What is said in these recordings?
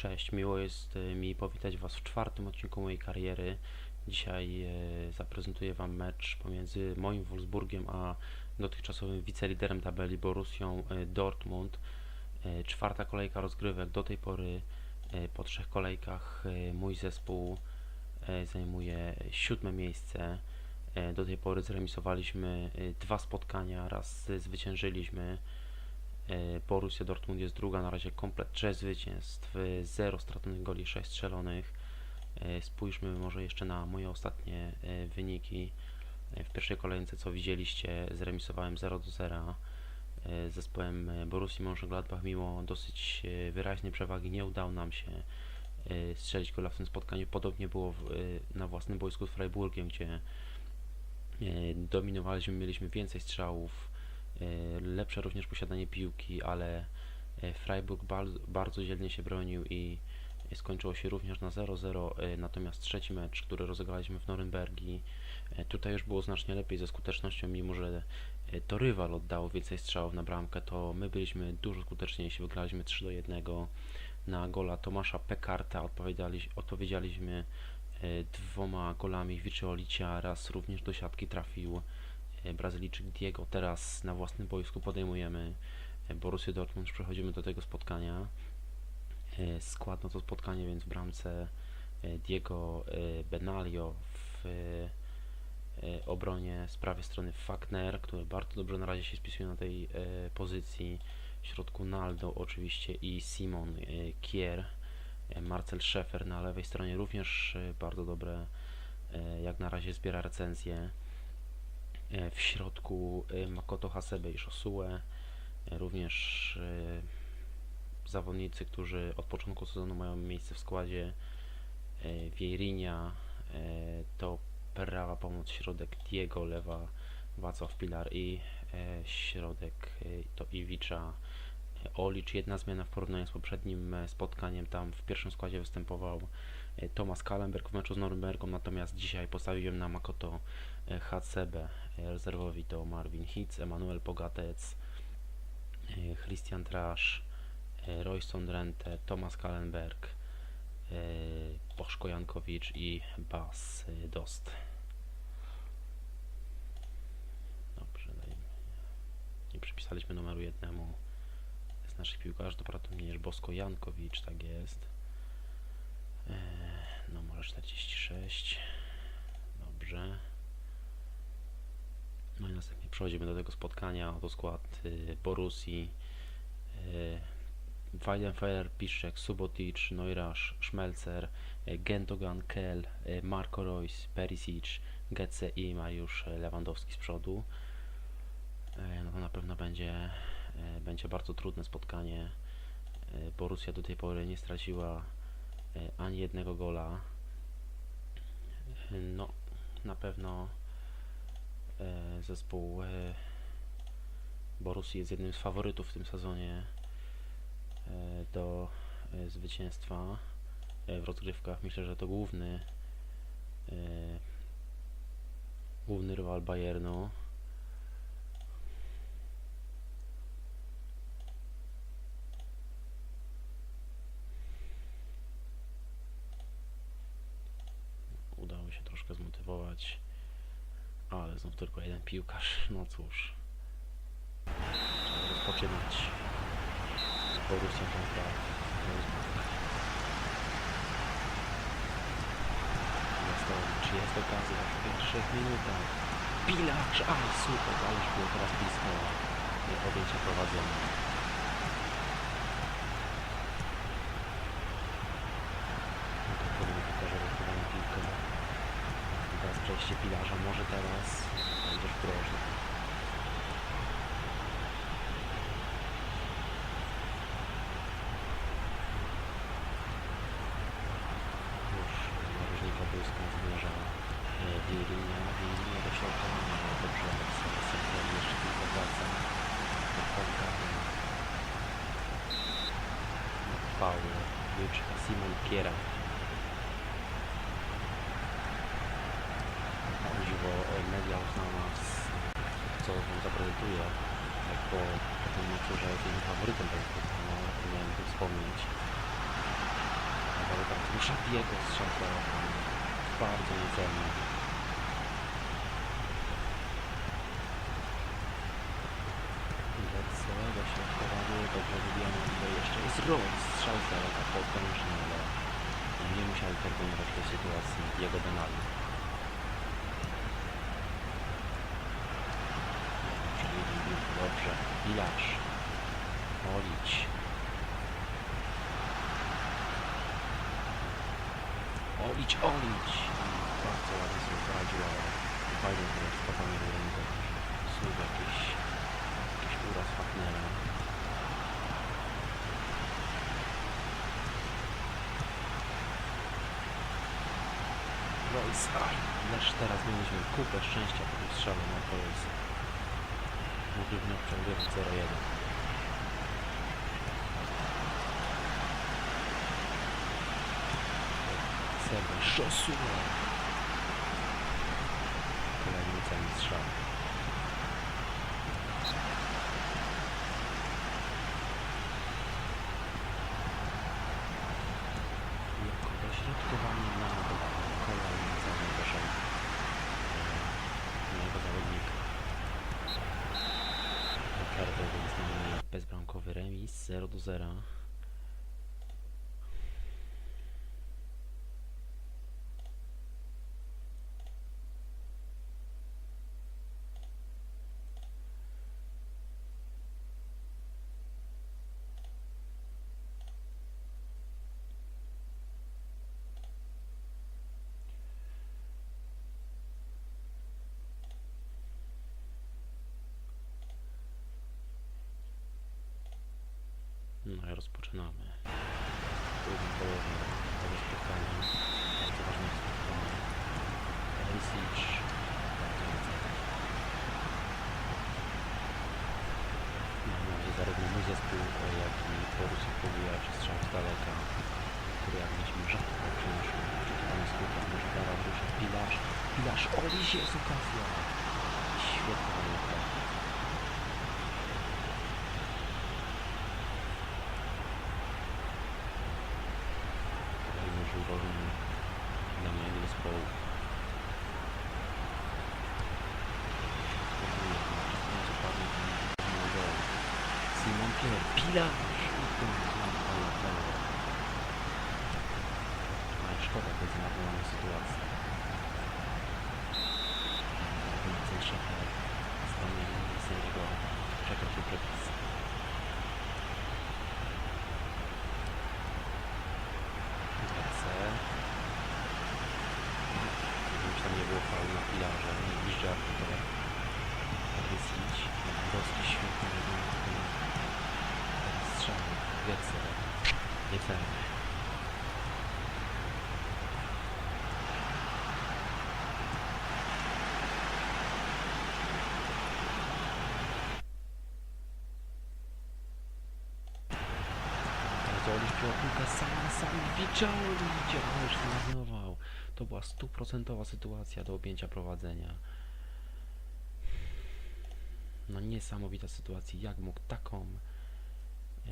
Cześć, miło jest e, mi powitać Was w czwartym odcinku mojej kariery. Dzisiaj e, zaprezentuję Wam mecz pomiędzy moim Wolfsburgiem a dotychczasowym wiceliderem tabeli Borussią e, Dortmund. Czwarta kolejka rozgrywek. Do tej pory po trzech kolejkach mój zespół zajmuje siódme miejsce. Do tej pory zremisowaliśmy dwa spotkania, raz zwyciężyliśmy. E, Borussia Dortmund jest druga, na razie komplet 3 zwycięstw, 0 straconych goli, 6 strzelonych. E, Spójrzmy może jeszcze na moje ostatnie e, wyniki. W pierwszej kolejce, co widzieliście, zremisowałem 0 do 0 e, z zespołem Borussii Mönchengladbach. Mimo dosyć wyraźnej przewagi nie udało nam się strzelić gola w tym spotkaniu. Podobnie było na własnym boisku z Freiburgiem, gdzie dominowaliśmy, mieliśmy więcej strzałów, lepsze również posiadanie piłki, ale e, Freiburg bardzo, dzielnie się bronił i e, skończyło się również na 0-0, e, natomiast trzeci mecz, który rozegraliśmy w Norymbergi, e, tutaj już było znacznie lepiej ze skutecznością, mimo że e, to rywal oddał więcej strzałów na bramkę, to my byliśmy dużo skuteczniejsi, wygraliśmy 3 do 1 na gola Tomasza Pekarta, odpowiedzieliśmy e, dwoma golami Wiczeolicia, raz również do siatki trafił e, Brazylijczyk Diego. Teraz na własnym boisku podejmujemy e, Borussię Dortmund, przechodzimy do tego spotkania. E, Skład na to spotkanie, więc w bramce e, Diego e, Benalio w e, obronie z prawej strony Fagner, który bardzo dobrze na razie się spisuje na tej e, pozycji. W środku Naldo oczywiście i Simon e, Kier. E, Marcel Szefer na lewej stronie również e, bardzo dobre, e, jak na razie zbiera recenzję. E, W środku e, Makoto Hasebe i Shosue, e, również zawodnicy, którzy od początku sezonu mają miejsce w składzie. Wiejrinia e, to prawa pomoc, środek Diego, lewa Wacław Pilar i środek to Iwicza Olicz. Jedna zmiana w porównaniu z poprzednim spotkaniem. Tam w pierwszym składzie występował Tomasz Kalenberg w meczu z Norymbergą, natomiast dzisiaj postawiłem na Makoto e, Hasebe. E, Rezerwowi to Marvin Hitz, Emanuel Pogatec, e, Christian Trasz, e, Royston Rente, Tomasz Kalenberg, e, Boszko Jankowicz i Bas e, Dost. Dobrze. Nie przypisaliśmy numeru jednemu z naszych piłkarzy, to prawdopodobnie Bosko Jankowicz, tak jest. E, numer 46. Dobrze. No i następnie przechodzimy do tego spotkania. Oto skład y, Borussii. Y, Weidenfeller, Piszczek, Subotic, Neurasz, Schmelzer, y, Gentogan, Kell, y, Marco Reus, Perisic, Getze i Mariusz Lewandowski z przodu. Y, No to na pewno będzie, y, będzie bardzo trudne spotkanie. Y, Borussia do tej pory nie straciła ani jednego gola. No, na pewno e, zespół e, Borussii jest jednym z faworytów w tym sezonie e, do zwycięstwa w rozgrywkach. Myślę, że to główny główny rywal Bayernu. Udało się zmotywować. Ale znów tylko jeden piłkarz. No cóż. Trzeba rozpoczynać. Borussia kontra czy jest okazja w pierwszych minutach. Pilarz! Aj, super, ależ było teraz blisko e, objęcia prowadzenia. No to powinien pokaże rozgrywaną piłkę. I teraz przejście pilarza. Może teraz będziesz prożny. Już boiska zmierza e, Wielinia. Wielinia do środka. No, Dobrze, Sędzia jeszcze tylko wraca. Do Polka. Paul Wyczka, Simon Kiera. O e, media uznały nas, co on zaprezentuje, jak po, po tym meczu, że jest faworytem tego spotkania, o tym miałem tu wspomnieć. Szadiego strzał z daleka. Bardzo niecelny. Wesołego środkowanie, dobrze wybijamy, ale jeszcze jest Roy, strzał z daleka, potężny, ale nie musiał interweniować tej sytuacji jego piłkę, dobrze, Pilarz, Olić, Olić! Bardzo ładnie sobie poradził, ale fajnie było do ręki. Znów jakiś, jakiś uraz Fafnera. Royce, aj, lecz teraz mieliśmy kupę szczęścia po tym strzale na Royce. Mogliśmy przegrywać 0-1. Seba, Joshua. Kolejny celny strzał. Jako dośrodkowanie na kolejny celny doszedł mojego zawodnika. Remis 0 do 0. No rozpoczynamy. Drugą połowę tego spotkania. Bardzo ważne spotkanie. Perisic. Bardzo mocno. Mam nadzieję zarówno mój zespół, jak i Borussia Pogula czy strzał z daleka, który jak mieliśmy rzadko przynoszą oczekiwane skutki. Może teraz rusza Pilarz. Pilarz, Oliś jest okazja. Świetna walka. Kolejny żurowy dla mojego zespołu. Simon Pierre, Pilarz! I tu znam pana Taylor. Szkoda tej zmarnowanej sytuacji. Vincent Schaeffer zdaniem sędziego przekroczył przepisy. Lecę. Już tam nie było faulu na pilarze, nie bliżej arbitra. Rysić, Lewandowski świetnie wygląda. Teraz strzał, Wiecel. Wiecel. Zolisz piłka sama, sam widział, widział, że zmarnował. To była stuprocentowa sytuacja do objęcia prowadzenia. No niesamowita sytuacja, jak mógł taką e,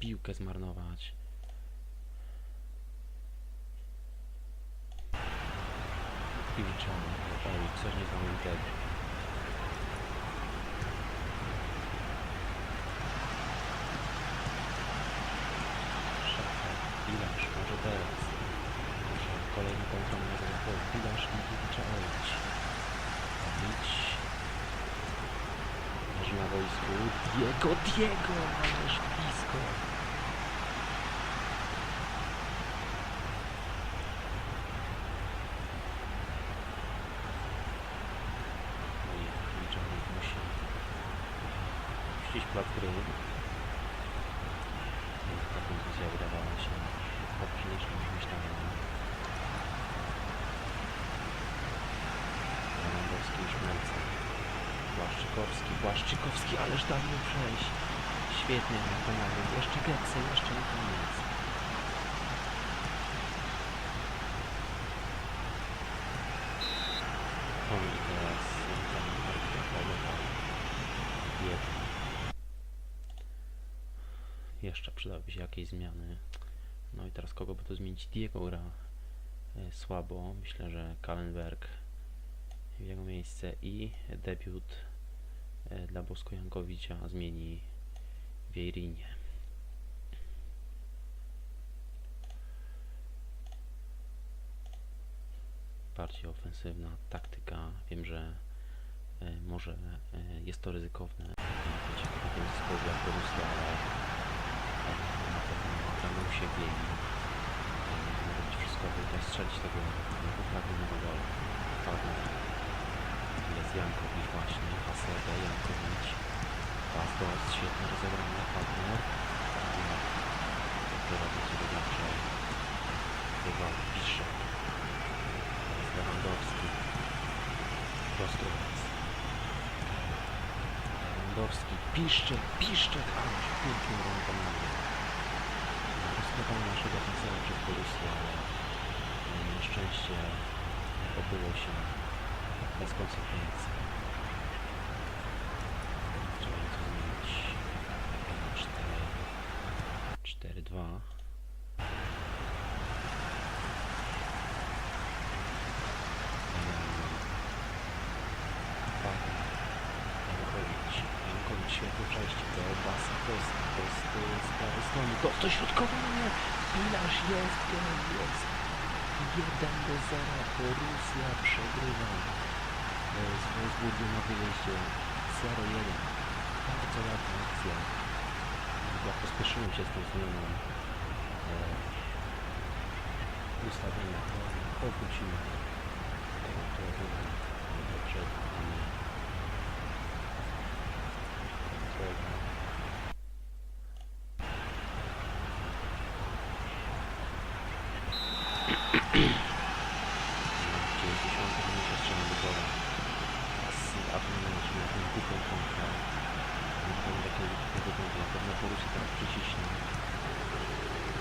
piłkę zmarnować. Widział, oj, coś niesamowitego. Szafa, Pilarz, może teraz. Może kolejny kontra na zespołu. Pilarz i Iwicza Olić. Olić. Leży na wojsku. Diego, Diego! Ależ blisko. No i Iwicza Olić musi puścić plac gry. Ta kontuzja wydawała się poważniejsza niż myślałem. Lewandowski już męce. Błaszczykowski, Błaszczykowski, ależ dał mu przejść. Świetnie na kanale. Jeszcze Getze, jeszcze na koniec. Teraz. Jeszcze przydałyby się jakieś zmiany. No i teraz kogo by tu zmienić? Diego gra e, słabo. Myślę, że Kallenberg w jego miejsce i debiut dla Bosko Jankowicza zmieni Wiejrinie. Bardziej ofensywna taktyka. Wiem, że e, może e, jest to ryzykowne. Ciekawe jak ale e, na pewno e, robić wszystko, by strzelić tego upragnionego gola. Wagner. Jest Jankowicz właśnie, Hasebe, Jankowicz. Bastos, świetnie rozegrane, Wagner. Dobrze robi sobie dobrze. Chyba Piszek. Teraz Lewandowski. Rostrowiec. Lewandowski, Piszczek, Piszczek, ależ pięknie rąkami. Rozkładanie naszego defensora przez Borussię, ale na szczęście obyło się bez konsekwencji. Trzeba nieco zmienić. Na 4, 4-2. Jankowicz, Jankowicz, świetne przejście do Basa, to to to jest z prawej strony, to, to środkowanie, Pilarz jest, jest, 1 do 0, Borussia przegrywa z Wolfsburgiem na wyjeździe, 0-1, bardzo ładna akcja, chyba pospieszyłem się z tą zmianą e, ustawienia, powrócimy do tego, to chyba dobrze, nie. Kontrola. W 90 minucie strzelamy gola. Teraz atakujemy na tym głupą kontrę. Nie wiem jakiego tego będzie. Na pewno Borussia teraz przyciśnie.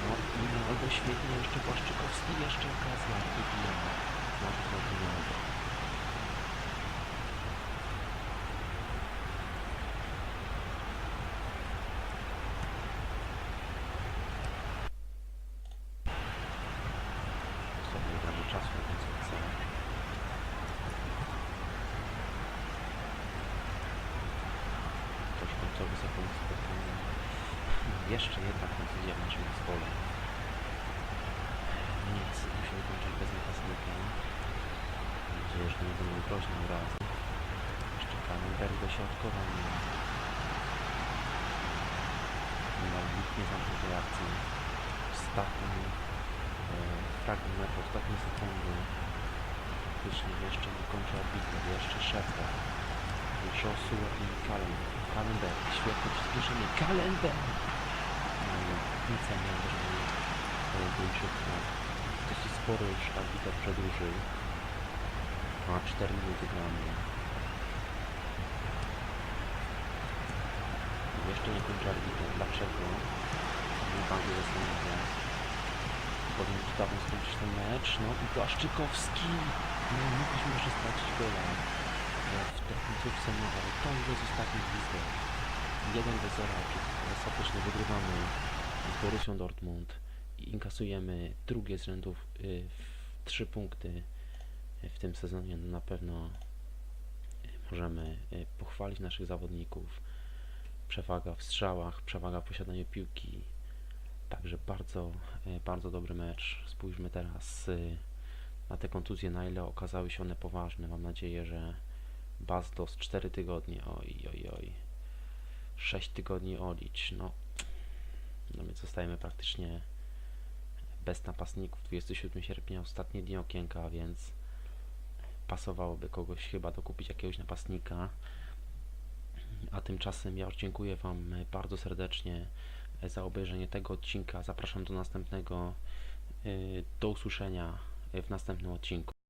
No i albo świetnie jeszcze Błaszczykowski, jeszcze okazja. Wybijamy. Znowu zrozumiałego. sobie nie damy czasu na końcówce. To już końcowy sekund spotkania. Jeszcze jedna kontuzja w naszym zespole. Nic, musimy kończyć bez napastnika. Mam nadzieję, że nie będą groźne urazy. Jeszcze Kamenberg dośrodkowanie. No, nikt nie zamknął tej akcji. Ostatni e, fragment ostatnie sekundy. Faktycznie jeszcze nie kończy arbiter, jeszcze Szefta. Joshua i Kalen. Kalenberg, świetne przyspieszenie. Kalenberg! Że był szybko. Dosyć już arbiter przedłużył. A 4 minuty gramy. Jeszcze nie kończy arbiter. Dlaczego? Nie bardzo zastanawiam powinien już dawno skończyć ten mecz. No i Błaszczykowski. No mogliśmy jeszcze stracić gola. No, w tej końcówce ale to jest ostatni gwizdek. 1 do 0. czyli Ostatecznie wygrywamy z Borussią Dortmund i inkasujemy drugie z rzędów y, 3 punkty w tym sezonie. No, na pewno y, możemy y, pochwalić naszych zawodników. Przewaga w strzałach, przewaga w posiadaniu piłki, Także bardzo, bardzo dobry mecz. Spójrzmy teraz y, na te kontuzje, na ile okazały się one poważne. Mam nadzieję, że Bastos 4 tygodnie, oj, oj, oj. 6 tygodni olicz. No, no my zostajemy praktycznie bez napastników. 27 sierpnia, ostatnie dni okienka, więc pasowałoby kogoś chyba dokupić jakiegoś napastnika. A tymczasem ja już dziękuję Wam bardzo serdecznie za obejrzenie tego odcinka. Zapraszam do następnego. y, Do usłyszenia w następnym odcinku.